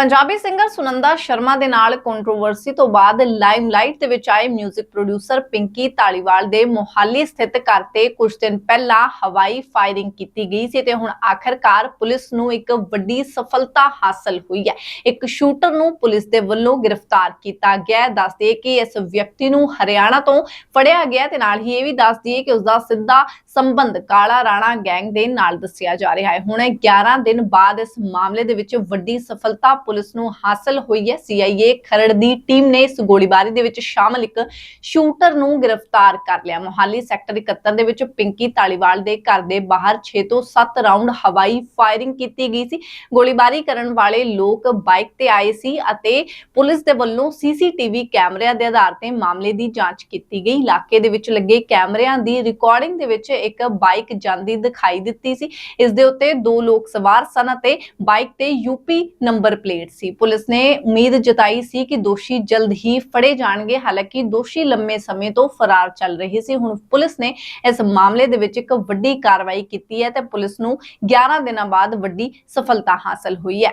Punjabi singer Sunanda Sharma ਦੇ ਨਾਲ controversy ਤੋਂ ਬਾਅਦ ਲਾਈਮਲਾਈਟ ਦੇ ਵਿੱਚ ਆਏ 뮤직 ਪ੍ਰੋਡਿਊਸਰ ਪਿੰਕੀ ਧਾਲੀਵਾਲ ਦੇ ਮੁਹਾਲੀ ਸਥਿਤ ਘਰ ਤੇ ਕੁਝ ਦਿਨ ਪਹਿਲਾਂ ਹਵਾਈ ਫਾਇਰਿੰਗ ਕੀਤੀ ਗਈ ਸੀ ਤੇ ਹੁਣ ਆਖਰਕਾਰ ਪੁਲਿਸ ਨੂੰ ਇੱਕ ਵੱਡੀ ਸਫਲਤਾ ਹਾਸਲ ਹੋਈ ਹੈ। ਇੱਕ ਸ਼ੂਟਰ ਨੂੰ ਪੁਲਿਸ ਦੇ ਵੱਲੋਂ ਗ੍ਰਿਫਤਾਰ ਕੀਤਾ ਗਿਆ ਹੈ। ਦੱਸਦੇ ਕਿ ਇਸ ਵਿਅਕਤੀ ਨੂੰ ਹਰਿਆਣਾ ਤੋਂ ਫੜਿਆ ਗਿਆ ਤੇ ਨਾਲ ਹੀ ਇਹ ਵੀ ਦੱਸ ਦਈਏ ਕਿ ਉਸ ਦਾ ਸਿੱਧਾ ਸੰਬੰਧ ਕਾਲਾ ਰਾਣਾ ਗੈਂਗ ਦੇ ਨਾਲ ਦੱਸਿਆ ਜਾ ਰਿਹਾ ਹੈ। ਹੁਣ 11 ਦਿਨ ਬਾਅਦ ਇਸ ਮਾਮਲੇ ਦੇ ਵਿੱਚ ਵੱਡੀ ਸਫਲਤਾ ਪੁਲਿਸ ਨੂੰ ਹਾਸਲ ਹੋਈ ਹੈ। ਸੀਆਈਏ ਖਰੜ ਦੀ ਟੀਮ ਨੇ ਇਸ ਗੋਲੀਬਾਰੀ ਦੇ ਵਿੱਚ ਸ਼ਾਮਲ ਇੱਕ ਸ਼ੂਟਰ ਨੂੰ ਗ੍ਰਿਫਤਾਰ ਕਰ ਲਿਆ। ਮੋਹਾਲੀ ਸੈਕਟਰ 71 ਦੇ ਵਿੱਚ ਪਿੰਕੀ ਤਾਲੀਵਾਲ ਦੇ ਘਰ ਦੇ ਬਾਹਰ 6 ਤੋਂ 7 ਰਾਉਂਡ ਹਵਾਈ ਫਾਇਰਿੰਗ ਕੀਤੀ ਗਈ ਸੀ। ਗੋਲੀਬਾਰੀ ਕਰਨ ਵਾਲੇ ਲੋਕ ਬਾਈਕ ਤੇ ਆਏ ਸੀ ਅਤੇ ਪੁਲਿਸ ਦੇ ਵੱਲੋਂ ਸੀਸੀਟੀਵੀ ਕੈਮਰਿਆਂ ਦੇ ਆਧਾਰ ਤੇ ਮਾਮਲੇ ਦੀ ਜਾਂਚ ਕੀਤੀ ਗਈ। ਇਲਾਕੇ ਦੇ ਵਿੱਚ ਲੱਗੇ ਕੈਮਰਿਆਂ ਦੀ ਰਿਕਾਰਡਿੰਗ ਦੇ ਵਿੱਚ ਇੱਕ ਬਾਈਕ ਜਾਂਦੀ ਦਿਖਾਈ ਦਿੱਤੀ ਸੀ। ਇਸ ਦੇ ਉੱਤੇ ਦੋ ਲੋਕ ਸਵਾਰ ਸਨ ਅਤੇ ਬਾਈਕ ਤੇ ਯੂਪੀ ਨੰਬਰ ਪਲੇਟ ਸੀ। ਪੁਲਿਸ ਨੇ ਉਮੀਦ ਜਤਾਈ ਸੀ ਕਿ ਦੋਸ਼ੀ ਜਲਦ ਹੀ ਫੜੇ ਜਾਣਗੇ। ਹਾਲਾਂਕਿ ਦੋਸ਼ੀ ਲੰਮੇ ਸਮੇਂ ਤੋਂ ਫਰਾਰ ਚੱਲ ਰਹੇ ਸੀ। ਹੁਣ ਪੁਲਿਸ ਨੇ ਇਸ ਮਾਮਲੇ ਦੇ ਵਿੱਚ ਇੱਕ ਵੱਡੀ ਕਾਰਵਾਈ ਕੀਤੀ ਹੈ ਤੇ ਪੁਲਿਸ ਨੂੰ 11 ਦਿਨਾਂ ਬਾਅਦ ਵੱਡੀ ਸਫਲਤਾ ਹਾਸਲ ਹੋਈ ਹੈ।